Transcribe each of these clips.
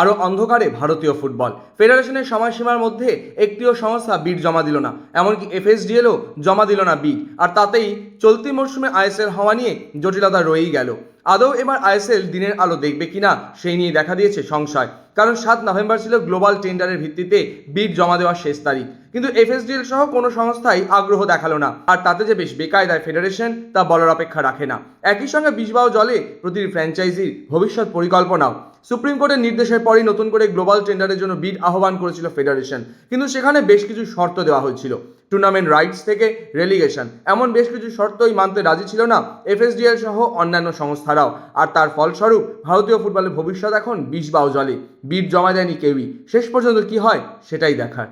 আরও অন্ধকারে ভারতীয় ফুটবল। ফেডারেশনের সময়সীমার মধ্যে একটিও সংস্থা বিড জমা দিল না। এমনকি এফএসডিএলও জমা দিল না বিড আর তাতেই চলতি মরশুমে আইএসএল হওয়া নিয়ে জটিলতা রয়েই গেল। আদৌ এবার আইএসএল দিনের আলো দেখবে কিনা, সেই নিয়ে দেখা দিয়েছে সংশয়। কারণ সাত নভেম্বর ছিল গ্লোবাল টেন্ডারের ভিত্তিতে বিড জমা দেওয়ার শেষ তারিখ। কিন্তু এফএসডিএল সহ কোনো সংস্থাই আগ্রহ দেখাল না। আর তাতে যে বেশ বেকায়দায় ফেডারেশন, তা বলার অপেক্ষা রাখে না। একই সঙ্গে বিষবাও জলে প্রতিটি ফ্র্যাঞ্চাইজির ভবিষ্যৎ পরিকল্পনাও। সুপ্রিম কোর্টের নির্দেশের পরই নতুন করে গ্লোবাল টেন্ডারের জন্য বিড আহ্বান করেছিল ফেডারেশন কিন্তু সেখানে বেশ কিছু শর্ত দেওয়া হয়েছিল। টুর্নামেন্ট রাইটস থেকে রেলিগেশন এমন বেশ কিছু শর্তই মানতে রাজি ছিল না এফএসডিএল সহ অন্যান্য সংস্থারাও। আর তার ফলস্বরূপ ভারতীয় ফুটবলের ভবিষ্যৎ এখন বিষ বাউজলে। বিড জমা দেয়নি কেউই। শেষ পর্যন্ত কি হয়, সেটাই দেখার।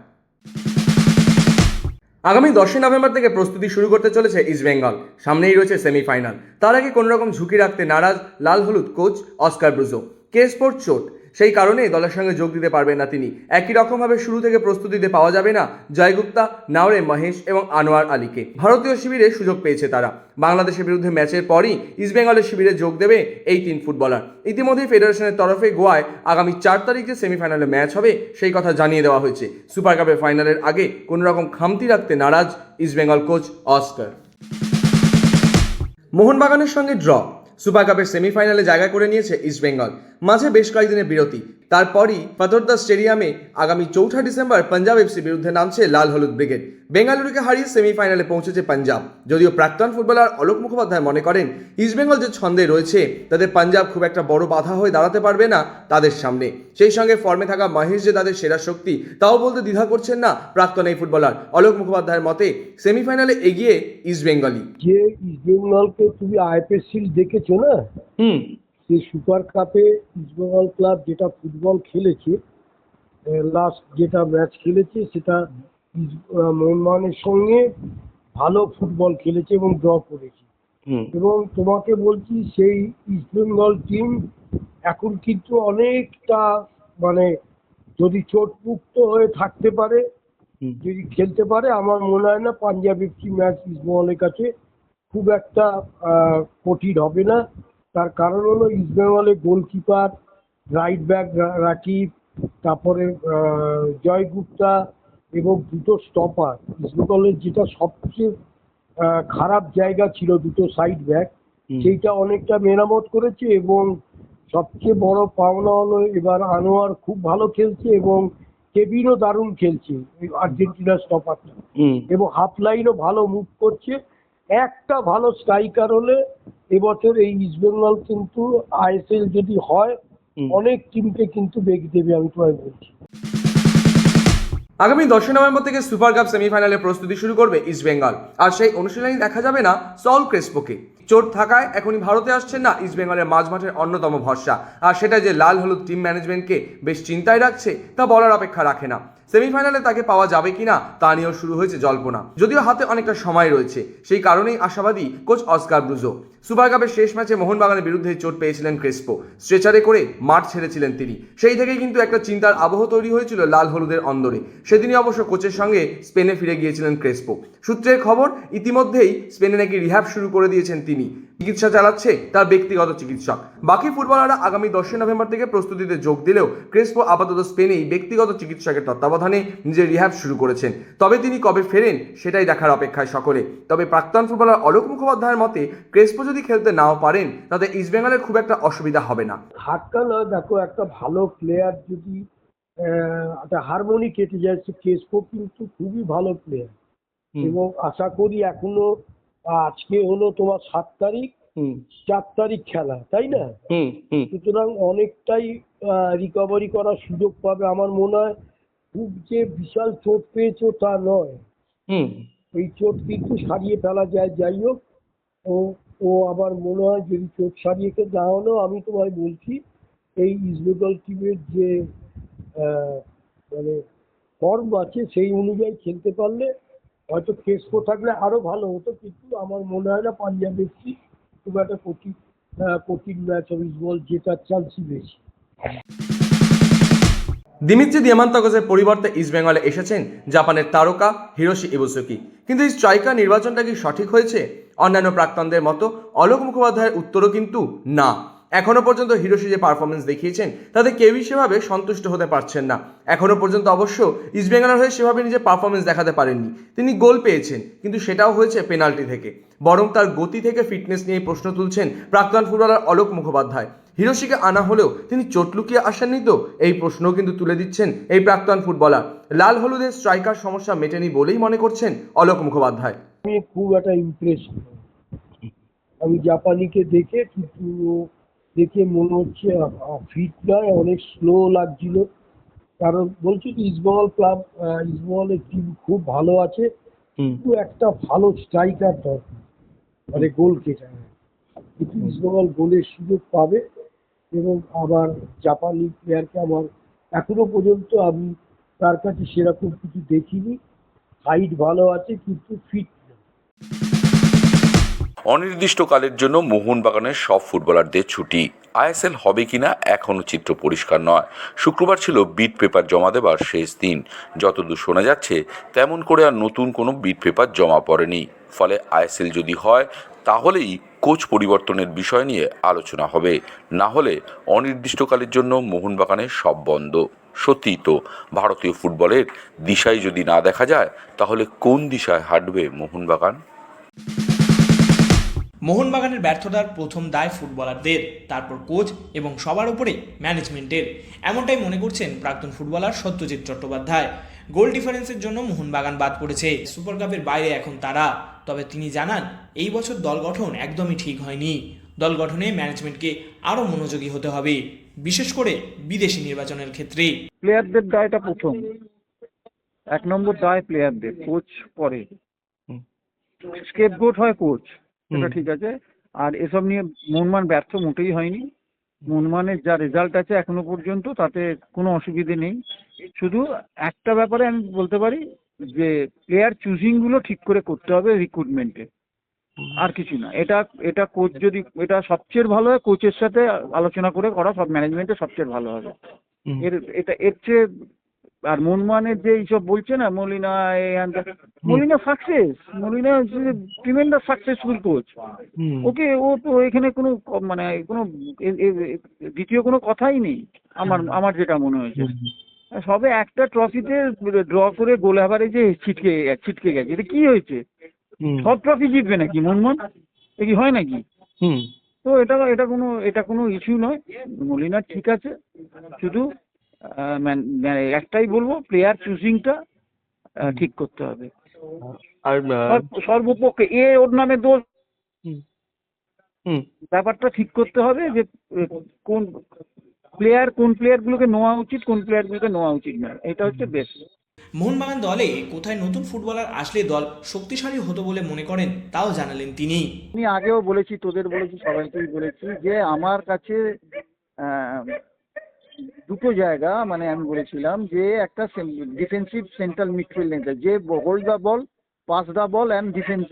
আগামী দশই নভেম্বর থেকে প্রস্তুতি শুরু করতে চলেছে ইস্টবেঙ্গল সামনেই রয়েছে সেমিফাইনাল। তার আগে কোনোরকম ঝুঁকি রাখতে নারাজ লাল হলুদ কোচ অস্কার ব্রুজো। কে স্পোর্ট চোট? সেই কারণে দলের সঙ্গে যোগ দিতে পারবেন না তিনি। একই রকমভাবে শুরু থেকে প্রস্তুতিতে পাওয়া যাবে না জয়গুপ্তা, নাওরে মহেশ এবং আনোয়ার আলীকে। ভারতীয় শিবিরে সুযোগ পেয়েছে তারা। বাংলাদেশের বিরুদ্ধে ম্যাচের পরই ইস্টবেঙ্গলের শিবিরে যোগ দেবে এই তিন ফুটবলার। ইতিমধ্যেই ফেডারেশনের তরফে গোয়ায় আগামী চার তারিখ যে সেমিফাইনালে ম্যাচ হবে, সেই কথা জানিয়ে দেওয়া হয়েছে। সুপার কাপের ফাইনালের আগে কোনো রকম খামতি রাখতে নারাজ ইস্টবেঙ্গল কোচ অস্কার। মোহনবাগানের সঙ্গে ড্র। সুপার কাপের সেমিফাইনালে জায়গা করে নিয়েছে ইস্টবেঙ্গল মাঝে বেশ কয়েকদিনের বিরতি। তারপরই ফতর্দা স্টেডিয়ামে আগামী চৌঠা ডিসেম্বর পাঞ্জাব এফসি বিরুদ্ধে নামছে লাল হলুদ ব্রিগেড। বেঙ্গালুরুকে হারিয়ে সেমিফাইনালে পৌঁছেছে পাঞ্জাব। যদিও প্রাক্তন ফুটবলার অলোক মুখোপাধ্যায় মনে করেন ইস্টবেঙ্গল যে ছন্দে রয়েছে তাদের পাঞ্জাব খুব একটা বড় বাধা হয়ে দাঁড়াতে পারবে না তাদের সামনে। সেই সঙ্গে ফর্মে থাকা মহেশ যে তাদের সেরা শক্তি তাও বলতে দ্বিধা করছেন না প্রাক্তন এই ফুটবলার। অলোক মুখোপাধ্যায়ের মতে সেমিফাইনালে এগিয়ে ইস্টবেঙ্গলই যে ইস্টবেঙ্গলকে তুমি আইপিএসসিল দেখেছ না? হুম। সেই সুপার কাপে ইস্টবেঙ্গল ক্লাব যেটা ফুটবল খেলেছে লাস্ট যেটা ম্যাচ খেলেছে সেটা মোহনবাগানের সঙ্গে ভালো ফুটবল খেলেছে এবং ড্র করেছে। এবং তোমাকে বলছি সেই ইস্টবেঙ্গল টিম এখন কিন্তু অনেকটা মানে যদি চোটমুক্ত হয়ে থাকতে পারে যদি খেলতে পারে আমার মনে হয় না পাঞ্জাব এফসি ম্যাচ ইস্টবেঙ্গলের কাছে খুব একটা আহ, কঠিন হবে না। তার কারণ হলো ইস্টবেঙ্গলের গোলকিপার রাইট ব্যাক রাকিব তারপরে জয় গুপ্তা এবং দুটো স্টপার ইস্টবেঙ্গলের যেটা সবচেয়ে খারাপ জায়গা ছিল দুটো সাইড ব্যাক সেইটা অনেকটা মেরামত করেছে এবং সবচেয়ে বড় পাওনা হলো এবার আনোয়ার খুব ভালো খেলছে এবং কেবিনও দারুণ খেলছে এই আর্জেন্টিনার স্টপারটা এবং হাফ লাইনও ভালো মুভ করছে। একটা ভালো স্ট্রাইকার হলে এবছর এই ইস্টবেঙ্গল কিন্তু আইএসএল যদি হয় অনেক টিমকে কিন্তু বেগ দেবে আমি তোমায় বলছি। আগামী দশই নভেম্বর থেকে সুপার কাপ সেমিফাইনালে প্রস্তুতি শুরু করবে ইস্টবেঙ্গল আর সেই অনুশীলনী দেখা যাবে না সল ক্রেসপোকে। চোট থাকায় এখনই ভারতে আসছেন না ইস্টবেঙ্গলের মাঝমাঠের অন্যতম ভরসা। আর সেটা যে লাল হলুদ টিম ম্যানেজমেন্টকে বেশ চিন্তায় রাখছে তা বলার অপেক্ষা রাখে না। সেমিফাইনালে তাকে পাওয়া যাবে কিনা তা নিয়েও শুরু হয়েছে জল্পনা। যদিও হাতে অনেকটা সময় রয়েছে, সেই কারণেই আশাবাদী কোচ অস্কার ব্রুজো। সুপার কাপের শেষ ম্যাচে মোহনবাগানের বিরুদ্ধে চোট পেয়েছিলেন ক্রেসপো। স্ট্রেচারে করে মাঠ ছেড়েছিলেন তিনি। সেই থেকেই কিন্তু একটা চিন্তার আবহ তৈরি হয়েছিল লাল হলুদের অন্দরে। সেদিনই অবশ্য কোচের সঙ্গে স্পেনে ফিরে গিয়েছিলেন ক্রেসপো। সূত্রের খবর, ইতিমধ্যেই স্পেনে নাকি রিহ্যাব শুরু করে দিয়েছেন তিনি। চিকিৎসা চালাচ্ছে তার ব্যক্তিগত চিকিৎসক। বাকি ফুটবলাররা আগামী দশই নভেম্বর থেকে প্রস্তুতিতে যোগ দিলেও ক্রেসপো আপাতত স্পেনেই ব্যক্তিগত চিকিৎসকের তত্ত্বাবধানে নিজের রিহ্যাব শুরু করেছেন। তবে তিনি কবে ফেরেন সেটাই দেখার অপেক্ষায় সকলে। তবে প্রাক্তন ফুটবলার অলোক মুখোপাধ্যায়ের মতে ক্রেসপো যদি খেলতে নাও পারেন তাতে ইস্টবেঙ্গলের খুব একটা অসুবিধা হবে না। ধাক্কা নয় দেখো একটা ভালো প্লেয়ার যদি একটা হারমোনি কেটে যায় ক্রেসপো কিন্তু খুবই ভালো প্লেয়ার এবং আশা করি এখনও আজকে হলো তোমার সাত তারিখ হুম। চার তারিখ খেলা তাই না? সুতরাং অনেকটাই রিকভারি করার সুযোগ পাবে আমার মনে হয়। খুব যে বিশাল চোট পেয়েছ তা নয়। হুম। এই চোট কিন্তু সারিয়ে ফেলা যায় যাই হোক। ও ও আমার মনে হয় যদি চোট সারিয়ে না হলেও আমি তোমায় বলছি এই ইস্টবেঙ্গল টিমের যে মানে ফর্ম আছে সেই অনুযায়ী খেলতে পারলে হয়তো কেসকো থাকলে আরও ভালো হতো, কিন্তু আমার মনে হয় না পাঞ্জাব এফসি খুব একটা কঠিন কঠিন ম্যাচ হবে ইস্টবেঙ্গল জেতার চান্সই বেশি। দিমিত্রি দিয়ামান্তাগোসের পরিবর্তে ইস্টবেঙ্গলে এসেছেন জাপানের তারকা হিরোশি ইবুসুকি। কিন্তু এই স্ট্রাইকার নির্বাচনটা কি সঠিক হয়েছে? অন্যান্য প্রাক্তনদের মতো অলোক মুখোপাধ্যায়ের উত্তরও কিন্তু না। এখনও পর্যন্ত হিরোশি যে পারফরমেন্স দেখিয়েছেন, তাতে কেউই সেভাবে সন্তুষ্ট হতে পারছেন না। এখনও পর্যন্ত অবশ্য ইস্টবেঙ্গলের হয়ে সেভাবে নিজের পারফরমেন্স দেখাতে পারেননি। তিনি গোল পেয়েছেন, কিন্তু সেটাও হয়েছে পেনাল্টি থেকে। বরং তার গতি থেকে ফিটনেস নিয়ে প্রশ্ন তুলছেন প্রাক্তন ফুটবলার অলোক মুখোপাধ্যায়। হিরোশিকে আনা হলেও তিনি চোট লুকিয়ে আসেননি তো? এই প্রশ্নও কিন্তু তুলে দিচ্ছেন এই প্রাক্তন ফুটবলার লাল হলুদের স্ট্রাইকার সমস্যা মেটেনি বলেই মনে করছেন অলোক মুখোপাধ্যায়। আমি খুব একটা ইমপ্রেস আমি জাপানিকে দেখে দেখে মনে হচ্ছে ফিট নয় অনেক স্লো লাগছিল। কারণ বলছি তো ইস্টবেঙ্গল ক্লাব ইস্টবেঙ্গলের টিম খুব ভালো আছে। কিন্তু একটা ভালো স্ট্রাইকার দরকার মানে গোল কেটার কিন্তু ইস্টবেঙ্গল গোলের সুযোগ পাবে এবং আবার জাপানি প্লেয়ারকে আমার এখনও পর্যন্ত আমি তার কাছে সেরকম কিছু দেখিনি। হাইট ভালো আছে কিন্তু ফিট না অনির্দিষ্টকালের জন্য মোহনবাগানের সব ফুটবলারদের ছুটি। আইএসএল হবে কিনা এখনও চিত্র পরিষ্কার নয়। শুক্রবার ছিল বিট পেপার জমা দেবার শেষ দিন। যতদূর শোনা যাচ্ছে, তেমন করে আর নতুন কোনো বিট পেপার জমা পড়েনি। ফলে আইএসএল যদি হয়, তাহলেই কোচ পরিবর্তনের বিষয় নিয়ে আলোচনা হবে। না হলে অনির্দিষ্টকালের জন্য মোহনবাগানের সব বন্ধ। সত্যিই তো, ভারতীয় ফুটবলের দিশাই যদি না দেখা যায়, তাহলে কোন দিশায় হাঁটবে মোহনবাগান? মোহনবাগানের ব্যর্থতার প্রথম দায় ফুটবলারদের তারপর কোচ এবং সবার উপরে ম্যানেজমেন্টের। এমনটাই মনে করছেন প্রাক্তন ফুটবলার সত্যজিৎ চট্টোপাধ্যায়। গোল ডিফারেন্সের জন্য মোহনবাগান বাদ পড়েছে। সুপার কাপের বাইরে এখন তারা। তবে তিনি জানান এই বছর দল গঠন একদমই ঠিক হয়নি। দল গঠনে ম্যানেজমেন্টকে আরও মনোযোগী হতে হবে বিশেষ করে বিদেশি নির্বাচনের ক্ষেত্রে। প্লেয়ারদের দায়টা প্রথম। এক নম্বর দায় প্লেয়ারদের কোচ পরে। স্কেপগোট হয় কোচ। সেটা ঠিক আছে। আর এসব নিয়ে মনমান ব্যর্থ মোটেই হয়নি। মনমানের যা রেজাল্ট আছে এখনও পর্যন্ত তাতে কোনো অসুবিধে নেই। শুধু একটা ব্যাপারে আমি বলতে পারি যে প্লেয়ার চুজিংগুলো ঠিক করে করতে হবে রিক্রুটমেন্টে আর কিছু না। এটা এটা কোচ যদি এটা সবচেয়ে ভালো হয় কোচের সাথে আলোচনা করে করা সব ম্যানেজমেন্টে সবচেয়ে ভালো হবে। এর এটা এর চেয়ে আর মনমানের যে এইসব বলছে না মলিনা হ্যান Molina success Molina tremendous successful coach okay ও তো এখানে কোনো মানে কোনো দ্বিতীয় কোনো কথাই নেই আমার আমার যেটা মনে হয়েছে। সবে একটা ট্রফিতে ড্র করে গোল অ্যাভারেজে ছিটকে ছিটকে গেছে। এটা কি হয়েছে? সব ট্রফি জিতবে নাকি মনমন এ কি হয় নাকি? তো এটা এটা কোনো এটা কোনো ইস্যু নয়। মলিনা ঠিক আছে। শুধু মানে একটাই বলব প্লেয়ার চুজিংটা ঠিক করতে হবে। আর সর্ব- সর্বপক্ষে এ ওর নামে দোষ। ব্যাপারটা ঠিক করতে হবে যে কোন প্লেয়ার কোন প্লেয়ারগুলোকে নেওয়া উচিত কোন প্লেয়ারগুলোকে নেওয়া উচিত নয়। এটা হচ্ছে বেস্ট মোহনবাগান দলে কোথায় নতুন ফুটবলার আসলে দল শক্তিশালী হতো বলে মনে করেন তাও জানালেন তিনি। আমি আগেও বলেছি তোদের বলেছি সবাইকেই বলেছি যে আমার কাছে আহ, দুটো জায়গা মানে আমি বলেছিলাম যে একটা ডিফেন্সিভ সেন্ট্রাল মিডফিল্ড যে hold the ball pass the ball and defence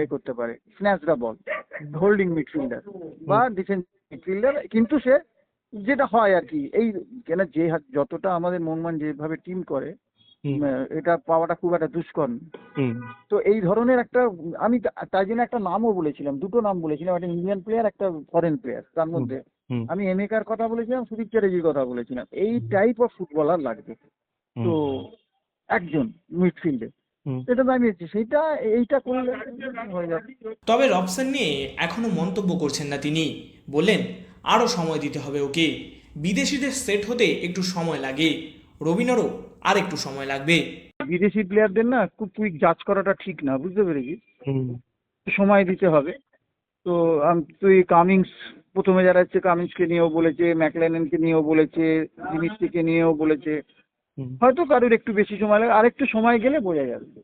এ করতে পারে snatch the ball holding midfielder বা ডিফেন্স মিডফিল্ডার কিন্তু সে যেটা হয় আর কি এই কেন যে যতটা আমাদের মনমান যেভাবে টিম করে এটা পাওয়াটা খুব একটা দুষ্কর না। তো এই ধরনের একটা আমি তাই জন্য একটা নামও বলেছিলাম দুটো নাম বলেছিলাম একটা ইন্ডিয়ান প্লেয়ার একটা ফরেন প্লেয়ার তার মধ্যে। আমি এমএকার কথা বলেছিলাম সুদীপ চ্যাটার্জির কথা বলেছিলাম। এই টাইপ অফ ফুটবলার লাগবে। তো একজন মিডফিল্ডে এটা দাঁড়িয়েছে সেইটা এইটা করলে হয়ে যাবে। তবে রবসান নিয়ে এখনও মন্তব্য করছেন না তিনি। বললেন আরও সময় দিতে হবে ওকে। বিদেশিদের সেট হতে একটু সময় লাগে। রবিনারও আর একটু সময় লাগবে। বিদেশি প্লেয়ারদের না খুব কুইক জাজ করাটা ঠিক না বুঝতে পেরেছিস? সময় দিতে হবে। তো আম- তুই কামিংস প্রথমে যারা হচ্ছে কামিংসকে নিয়েও বলেছে ম্যাকলেনকে নিয়েও বলেছে জিনিসটিকে নিয়েও বলেছে। হয়তো কারোর একটু বেশি সময় লাগে আর একটু সময় গেলে বোঝা যাবে।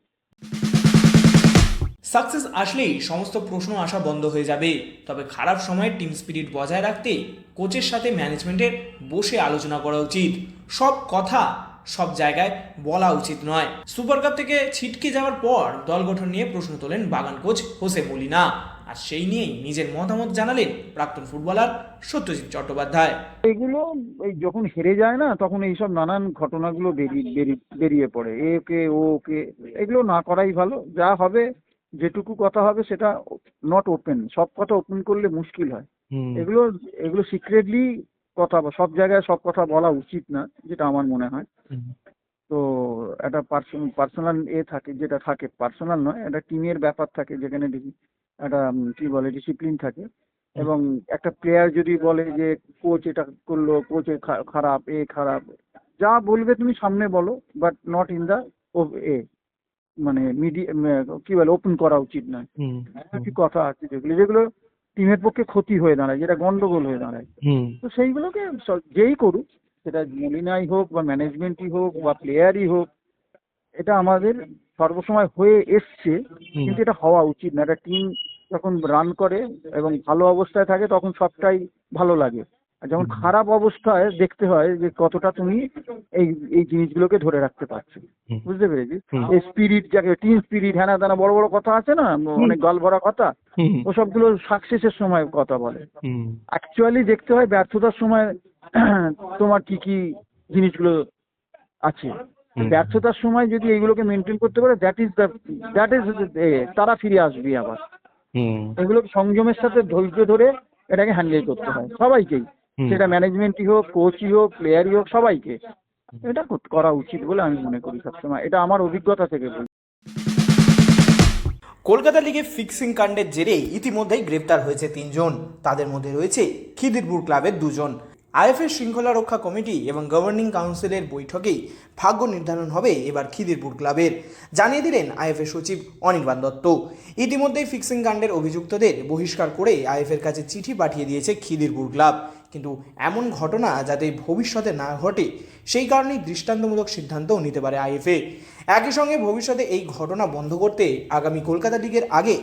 সাকসেস আসলেই সমস্ত প্রশ্ন আসা বন্ধ হয়ে যাবে। তবে খারাপ সময়ে টিম স্পিরিট বজায় রাখতে কোচের সাথে ম্যানেজমেন্টের বসে আলোচনা করা উচিত। সব কথা সব জায়গায় বলা উচিত নয়। সুপার কাপ থেকে ছিটকে যাওয়ার পর দল গঠন নিয়ে প্রশ্ন তোলেন বাগান কোচ হোসে মলিনা। আর সেই নিয়েই নিজের মতামত জানালেন প্রাক্তন ফুটবলার সত্যজিৎ চট্টোপাধ্যায়। এগুলো এই যখন হেরে যায় না তখন এইসব নানান ঘটনাগুলো বেরিয়ে বেরিয়ে বেরিয়ে পড়ে। এ কে ও কে এগুলো না করাই ভালো। যা হবে যেটুকু কথা হবে সেটা নট ওপেন সব কথা ওপেন করলে মুশকিল হয়। এগুলো এগুলো সিক্রেটলি কথা বা- সব জায়গায় সব কথা বলা উচিত না যেটা আমার মনে হয়। তো একটা পার্সোনাল এ থাকে যেটা থাকে পার্সোনাল নয় একটা টিমের ব্যাপার থাকে যেখানে দেখি একটা কি বলে ডিসিপ্লিন থাকে। এবং একটা প্লেয়ার যদি বলে যে কোচ এটা করল কোচ খারাপ এ খারাপ। যা বলবে তুমি সামনে বলো বাট নট ইন দা এ মানে মিডিয়া কি বলে ওপেন করা উচিত নয়। কিছু কথা আছে যেগুলো যেগুলো টিমের পক্ষে ক্ষতি হয়ে দাঁড়ায় যেটা গন্ডগোল হয়ে দাঁড়ায়। তো সেইগুলোকে যেই করুক সেটা মলিনাই হোক বা ম্যানেজমেন্টই হোক বা প্লেয়ারই হোক এটা আমাদের সর্বসময় হয়ে এসছে কিন্তু এটা হওয়া উচিত না। একটা টিম যখন রান করে এবং ভালো অবস্থায় থাকে তখন সবটাই ভালো লাগে। আর যখন খারাপ অবস্থায় দেখতে হয় যে কতটা তুমি এই এই জিনিসগুলোকে ধরে রাখতে পারছ। বুঝতে পেরেছি এই স্পিরিট যাকে টিম স্পিরিট হ্যানা তেনা বড় বড় কথা আছে না? অনেক গল ভরা কথা। ওসবগুলো সাকসেসের সময় কথা বলে। অ্যাকচুয়ালি দেখতে হয় ব্যর্থতার সময় তোমার কি কি জিনিসগুলো আছে? ব্যর্থতার সময় যদি এইগুলোকে মেনটেন করতে পারে that is the that is তারা ফিরে আসবে আবার। এগুলো সংযমের সাথে ধৈর্য ধরে এটাকে হ্যান্ডেল করতে হয়। সবাইকেই। সেটা ম্যানেজমেন্টই হোক কোচই হোক প্লেয়ারই হোক সবাইকে। এটা কর- করা উচিত বলে আমি মনে করি সবসময়। এটা আমার অভিজ্ঞতা থেকে বলছি কলকাতা লিগে ফিক্সিং কাণ্ডের জেরে ইতিমধ্যেই গ্রেপ্তার হয়েছে তিনজন। তাদের মধ্যে রয়েছে খিদিরপুর ক্লাবের দুজন। আইএফএ শৃঙ্খলা রক্ষা কমিটি এবং গভর্নিং কাউন্সিলের বৈঠকেই ভাগ্য নির্ধারণ হবে এবার খিদিরপুর ক্লাবের। জানিয়ে দিলেন আইএফএ সচিব অনির্বাণ দত্ত। ইতিমধ্যেই ফিক্সিং কাণ্ডের অভিযুক্তদের বহিষ্কার করে আইএফের কাছে চিঠি পাঠিয়ে দিয়েছে খিদিরপুর ক্লাব। কিন্তু এমন ঘটনা যাতে ভবিষ্যতে না ঘটে, সেই কারণেই দৃষ্টান্তমূলক সিদ্ধান্তও নিতে পারে আইএফএ। একই সঙ্গে ভবিষ্যতে এই ঘটনা বন্ধ করতে আগামী কলকাতা লিগের আগে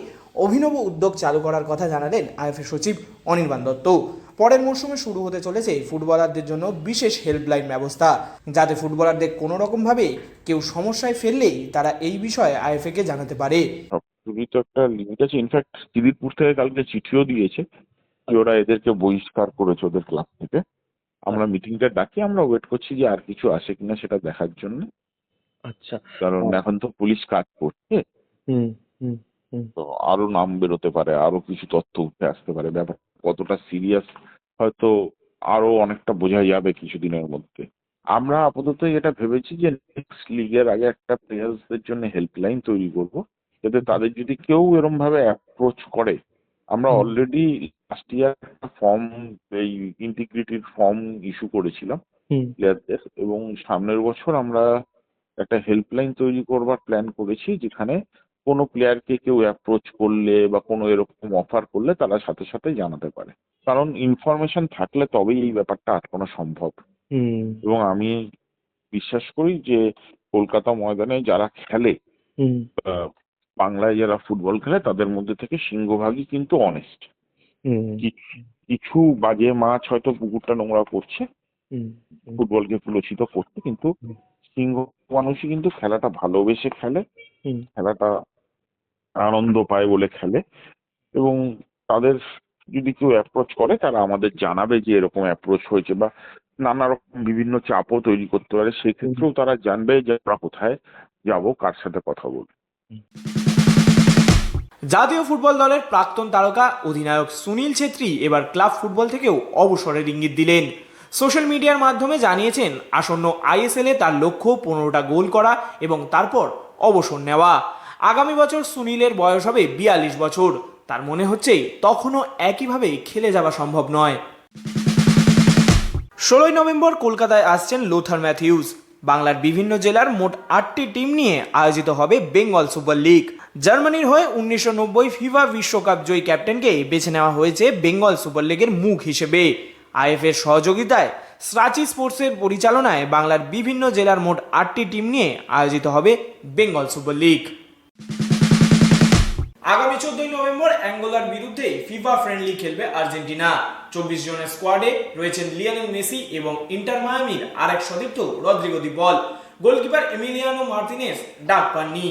অভিনব উদ্যোগ চালু করার কথা জানালেন আইএফএ সচিব অনির্বাণ দত্ত পরের মরশুমে শুরু হতে চলেছে ফুটবলারদের জন্য বিশেষ হেল্পলাইন ব্যবস্থা, যাতে ফুটবলারদের কোনো রকমভাবে কেউ সমস্যায় ফেললেই তারা এই বিষয়ে আইএফএকে জানাতে পারে। একটা লিমিট আছে। ইনফ্যাক্ট দিদিরপুর থেকে কালকে চিঠিও দিয়েছে। ওরা এদেরকে বহিষ্কার করেছে ওদের ক্লাব থেকে। আমরা মিটিংটা ডাকি আমরা ওয়েট করছি যে আর কিছু আসে কিনা সেটা দেখার জন্য। আচ্ছা। কারণ এখন তো পুলিশ কাজ করছে। তো আরও নাম বেরোতে পারে আরও কিছু তথ্য উঠে আসতে পারে। ব্যাপার কতটা সিরিয়াস হয়তো আরও অনেকটা বোঝা যাবে কিছুদিনের মধ্যে। আমরা আপাতত এটা ভেবেছি যে নেক্সট লিগের আগে একটা প্লেয়ার্সদের জন্য হেল্পলাইন তৈরি করব। যাতে তাদের যদি কেউ এরম ভাবে অ্যাপ্রোচ করে আমরা। অলরেডি লাস্ট ইয়ার একটা ফর্ম এই ইন্টিগ্রিটির ফর্ম ইস্যু করেছিলাম প্লেয়ারদের এবং সামনের বছর আমরা একটা হেল্পলাইন তৈরি করবার প্ল্যান করেছি যেখানে কোনো প্লেয়ারকে কেউ অ্যাপ্রোচ করলে বা কোনো এরকম অফার করলে তারা সাথে সাথে জানাতে পারে। কারণ ইনফরমেশন থাকলে তবেই এই ব্যাপারটা আটকানো সম্ভব। এবং আমি বিশ্বাস করি যে কলকাতা ময়দানে যারা খেলে বাংলায় যারা ফুটবল খেলে তাদের মধ্যে থেকে সিংহভাগই কিন্তু অনেস্ট কিছু বাজে মাছ হয়তো পুকুরটা নোংরা করছে ফুটবলকে কুলসিত করছে কিন্তু সিংহ মানুষই কিন্তু খেলাটা ভালোবেসে খেলে খেলাটা আনন্দ পায় বলে খেলে এবং তাদের যদি কেউ অ্যাপ্রোচ করে তারা আমাদের জানাবে যে এরকম অ্যাপ্রোচ হয়েছে বা নানা রকম বিভিন্ন চাপও তৈরি করতে পারে। সেক্ষেত্রেও তারা জানবে যে আমরা কোথায় যাব কার সাথে কথা বলব। জাতীয় ফুটবল দলের প্রাক্তন তারকা অধিনায়ক সুনীল ছেত্রী এবার ক্লাব ফুটবল থেকেও অবসরের ইঙ্গিত দিলেন। সোশ্যাল মিডিয়ার মাধ্যমে জানিয়েছেন, আসন্ন আইএসএলে তার লক্ষ্য পনেরোটা গোল করা এবং তারপর অবসর নেওয়া। আগামী বছর সুনীলের বয়স হবে বিয়াল্লিশ বছর। তার মনে হচ্ছে তখনও একইভাবে খেলে যাওয়া সম্ভব নয়। ষোলোই নভেম্বর কলকাতায় আসছেন লোথার ম্যাথিউস। বাংলার বিভিন্ন জেলার মোট আটটি টিম নিয়ে আয়োজিত হবে বেঙ্গল সুপার লিগ। জার্মানির হয়ে উনিশশো নব্বই ফিফা বিশ্বকাপ জয়ী ক্যাপ্টেনকে বেছে নেওয়া হয়েছে বেঙ্গল সুপার লিগের মুখ হিসেবে। আইএফের সহযোগিতায় স্রাচি স্পোর্টসের পরিচালনায় বাংলার বিভিন্ন জেলার মোট আটটি টিম নিয়ে আয়োজিত হবে বেঙ্গল সুপার লিগ। আগামী চোদ্দই নভেম্বর অ্যাঙ্গোলার বিরুদ্ধে ফিফা ফ্রেন্ডলি খেলবে আর্জেন্টিনা। চব্বিশ জনের স্কোয়াডে রয়েছেন লিওনেল মেসি এবং ইন্টার মায়ামির আরেক সতীর্থ রদ্রিগো বল। গোলকিপার এমিলিয়ানো মার্টিনেস ডাক পাননি।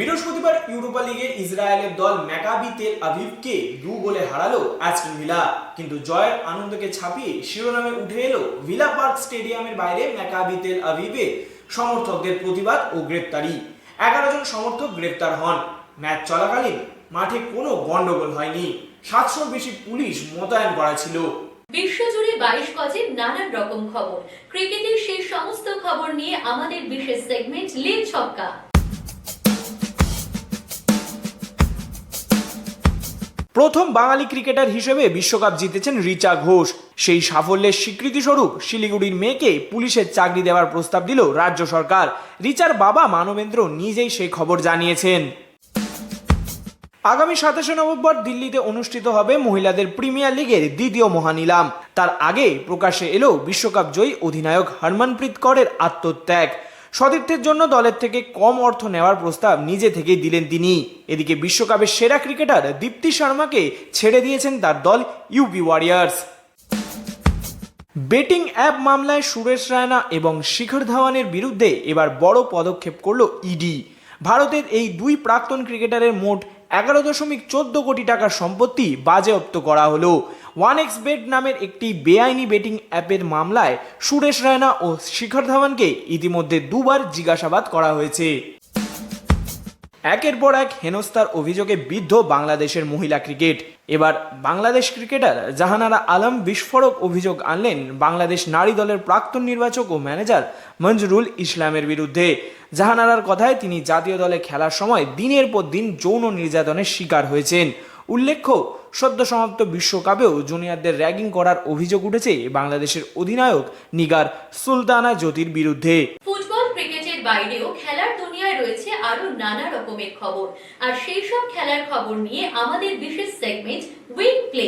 বৃহস্পতিবার ইউরোপা লিগে ইসরায়েলের দল ম্যাকাবি তেল আভিভকে দু গোলে হারালো অ্যাস্টন ভিলা। কিন্তু জয়ের আনন্দকে ছাপিয়ে শিরোনামে উঠে এলো ভিলা পার্ক স্টেডিয়ামের বাইরে ম্যাকাবি তেল আভিভে সমর্থকদের প্রতিবাদ ও গ্রেপ্তারি। এগারো জন সমর্থক গ্রেপ্তার হন। ম্যাচ চলাকালীন মাঠে কোনো গন্ডগোল হয়নি। সাতশোর বেশি পুলিশ মোতায়েন করা ছিল। বিশ্বজুড়ে বাইশ গজের নানান রকম খবর। ক্রিকেটের সেই সমস্ত খবর নিয়ে আমাদের বিশেষ সেগমেন্ট লিগ ছক্কা। প্রথম বাঙালি ক্রিকেটার হিসেবে বিশ্বকাপ জিতেছেন রিচা ঘোষ। সেই সাফল্যের স্বীকৃতিস্বরূপ শিলিগুড়ির মেয়েকে পুলিশের চাকরি দেওয়ার প্রস্তাব দিল রাজ্য সরকার। রিচার বাবা মানবেন্দ্র নিজেই সেই খবর জানিয়েছেন। আগামী সাতাশে নভেম্বর দিল্লিতে অনুষ্ঠিত হবে মহিলাদের প্রিমিয়ার লিগের দ্বিতীয় মহানিলাম। তার আগে প্রকাশ্যে এলো বিশ্বকাপ জয়ী অধিনায়ক হরমনপ্রীত করের আত্মত্যাগ। সতীর্থের জন্য দলের থেকে কম অর্থ নেওয়ার প্রস্তাব নিজে থেকেই দিলেন তিনি। এদিকে বিশ্বকাপের সেরা ক্রিকেটার দীপ্তি শর্মাকে ছেড়ে দিয়েছেন তার দল ইউপি ওয়ারিয়ার্স। বেটিং অ্যাপ মামলায় সুরেশ রায়না এবং শিখর ধাওয়ানের বিরুদ্ধে এবার বড় পদক্ষেপ করল ইডি। ভারতের এই দুই প্রাক্তন ক্রিকেটারের মোট এগারো দশমিক চোদ্দ কোটি টাকার সম্পত্তি বাজেয়াপ্ত করা হলো। ওয়ান এক্স বেট নামের একটি বেআইনি বেটিং অ্যাপের মামলায় সুরেশ রায়না ও শিখর ধাওয়ানকে ইতিমধ্যে দুবার জিজ্ঞাসাবাদ করা হয়েছে। একের পর এক হেনস্থার অভিযোগে বিদ্ধ বাংলাদেশের মহিলা ক্রিকেট। এবার বাংলাদেশ ক্রিকেটার জাহানারা আলম বিস্ফোরক অভিযোগ আনলেন বাংলাদেশ নারী দলের প্রাক্তন নির্বাচক ও ম্যানেজার মঞ্জুরুল ইসলামের বিরুদ্ধে। জাহানারার কথায় তিনি জাতীয় দলে খেলার সময় দিনের পর দিন যৌন নির্যাতনের শিকার হয়েছেন। উল্লেখ্য, সদ্য সমাপ্ত বিশ্বকাপেও জুনিয়রদের র্যাগিং করার অভিযোগ উঠেছে বাংলাদেশের অধিনায়ক নিগার সুলতানা জ্যোতির বিরুদ্ধে। ফুটবল ক্রিকেটের বাইরেও খেলার আরও নানা রকমের খবর। আর সেই সব খেলার খবর নিয়ে আমাদের বিশেষ সেগমেন্ট উইন প্লে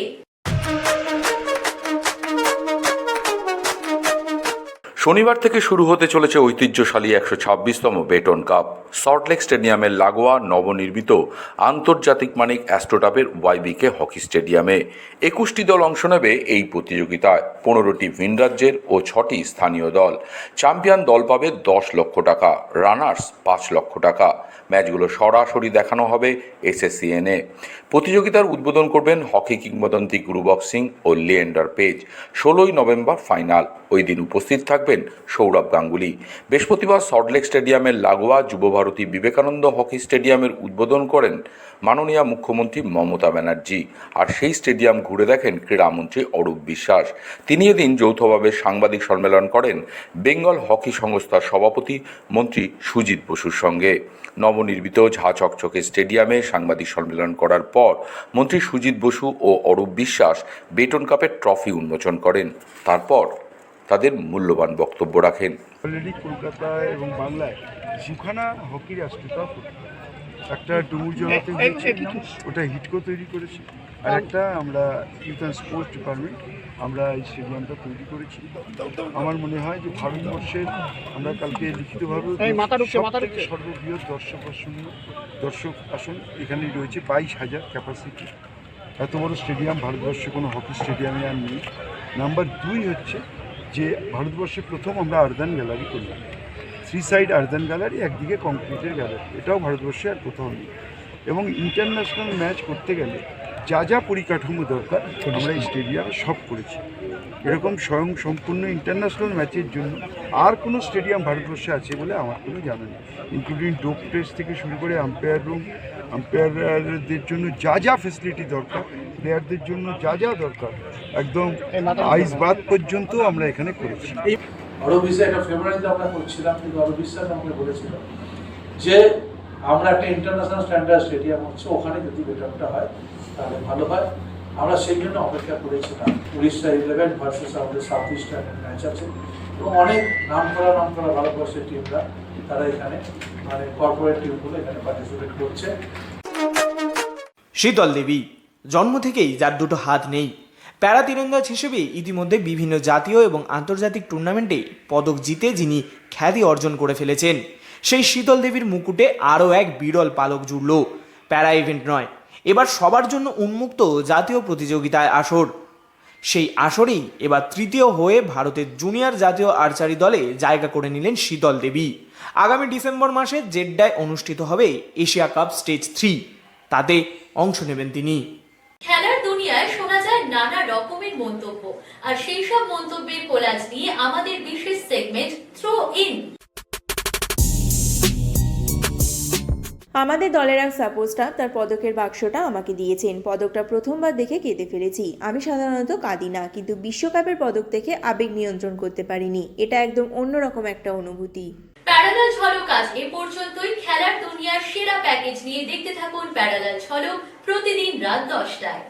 শনিবার থেকে শুরু হতে চলেছে ঐতিহ্যশালী একশো ছাব্বিশতম বেটন কাপ। সল্টলেক স্টেডিয়ামের লাগোয়া নবনির্মিত আন্তর্জাতিক মানিক অ্যাস্ট্রোটাপের ওয়াইবিকে হকি স্টেডিয়ামে একুশটি দল অংশ নেবে এই প্রতিযোগিতায়। পনেরোটি ভিন রাজ্যের ও ছটি স্থানীয় দল। চ্যাম্পিয়ন দল পাবে দশ লক্ষ টাকা, রানার্স পাঁচ লক্ষ টাকা। ম্যাচগুলো সরাসরি দেখানো হবে এসএসসিএনে প্রতিযোগিতার উদ্বোধন করবেন হকি কিংবদন্তি গুরুবক সিং ও লিয়েন্ডার পেজ। ষোলোই নভেম্বর ফাইনাল। ওই দিন উপস্থিত থাকবেন সৌরভ গাঙ্গুলি। বৃহস্পতিবার সল্টলেক স্টেডিয়ামের লাগোয়া যুবভারতী বিবেকানন্দ হকি স্টেডিয়ামের উদ্বোধন করেন মাননীয় মুখ্যমন্ত্রী মমতা ব্যানার্জি। আর সেই স্টেডিয়াম ঘুরে দেখেন ক্রীড়ামন্ত্রী অরূপ বিশ্বাস। তিনি এদিন যৌথভাবে সাংবাদিক সম্মেলন করেন বেঙ্গল হকি সংস্থার সভাপতি মন্ত্রী সুজিত বসুর সঙ্গে। নবনির্মিত ঝা চকচকে স্টেডিয়ামে সাংবাদিক সম্মেলন করার পর মন্ত্রী সুজিত বসু ও অরূপ বিশ্বাস বেটন কাপের ট্রফি উন্মোচন করেন তারপর তাদের মূল্যবান বক্তব্য রাখেন অলরেডি কলকাতায় এবং বাংলায় দুখানা হকির রাষ্ট্রতা একটা ডুমুর জলাতে হয়েছে ওটা হিটকো তৈরি করেছি আর একটা আমরা ইউথ স্পোর্টস ডিপার্টমেন্ট আমরা এই স্টেডিয়ামটা তৈরি করেছি। আমার মনে হয় যে ভারতবর্ষের আমরা কালকে লিখিতভাবে সর্ববৃহৎ দর্শক আসন দর্শক আসন এখানে রয়েছে বাইশ হাজার ক্যাপাসিটি এত বড় স্টেডিয়াম ভারতবর্ষে কোনো হকি স্টেডিয়ামে আর নেই। নাম্বার দুই হচ্ছে যে ভারতবর্ষে প্রথম আমরা আর্দান গ্যালারি করলাম। থ্রি সাইড আর্দান গ্যালারি একদিকে কংক্রিটের গ্যালারি এটাও ভারতবর্ষে আর কোথাও নেই। এবং ইন্টারন্যাশনাল ম্যাচ করতে গেলে যা যা পরিকাঠামো দরকার, আমরা স্টেডিয়ামে সব করেছি। এরকম স্বয়ং সম্পূর্ণ ইন্টারন্যাশনাল ম্যাচের জন্য আর কোনো স্টেডিয়াম ভারতবর্ষে আছে বলে আমার কোনো জানা নেই। ইনক্লুডিং ডোপ টেস্ট থেকে শুরু করে আম্পায়ার রুম আম্পায়ারদের জন্য যা যা ফেসিলিটি দরকার প্লেয়ারদের জন্য যা যা দরকার, একদম আইস বাদ পর্যন্ত আমরা এখানে করেছি। আমরা যে আমরা একটা ইন্টারন্যাশনাল স্ট্যান্ডার্ড স্টেডিয়াম হচ্ছে, ওখানে যদি বেটারটা হয় তাহলে ভালো হয়। আমরা সেই জন্য অপেক্ষা করেছিলাম উড়িষ্যা ইলেভেন ভার্সেস আমাদের সাউথ ইস্টার্ন ম্যাচ আছে। এবং অনেক নাম করা নাম করা ভারতবর্ষের টিমরা তারা এখানে মানে কর্পোরেট টিমগুলো এখানে পার্টিসিপেট করছে। শীতল দেবী, জন্ম থেকেই যার দুটো হাত নেই। প্যারা তীরন্দাজ হিসেবে ইতিমধ্যে বিভিন্ন জাতীয় এবং আন্তর্জাতিক টুর্নামেন্টে পদক জিতে যিনি খ্যাতি অর্জন করে ফেলেছেন। সেই শীতল দেবীর মুকুটে আরও এক বিরল পালক জুড়ল। প্যারা ইভেন্ট নয় এবার সবার জন্য উন্মুক্ত জাতীয় প্রতিযোগিতায় আসর। সেই আসরেই এবার তৃতীয় হয়ে ভারতের জুনিয়র জাতীয় আর্চারি দলে জায়গা করে নিলেন শীতল দেবী। আগামী ডিসেম্বর মাসে জেড্ডায় অনুষ্ঠিত হবে এশিয়া কাপ স্টেজ থ্রি। তাতে অংশ নেবেন তিনি। খেলার দুনিয়ায় শোনা যায় নানা রকমের মন্তব্য। আর সেই সব মন্তব্যের কোলাজ নিয়ে আমাদের বিশেষ সেগমেন্ট থ্রো ইন আমাদের দলের এক সাপোজটা তার পদকের বাক্সটা আমাকে দিয়েছেন। পদকটা প্রথমবার দেখে কেঁদে ফেলেছি। আমি সাধারণত কাঁদি না, কিন্তু বিশ্বকাপের পদক দেখে আবেগ নিয়ন্ত্রণ করতে পারিনি। এটা একদম অন্যরকম একটা অনুভূতি। প্যারালাল ঝলক আজ এ পর্যন্তই। খেলার দুনিয়ার সেরা প্যাকেজ নিয়ে দেখতে থাকুন প্যারালাল ঝলক প্রতিদিন রাত দশটায়।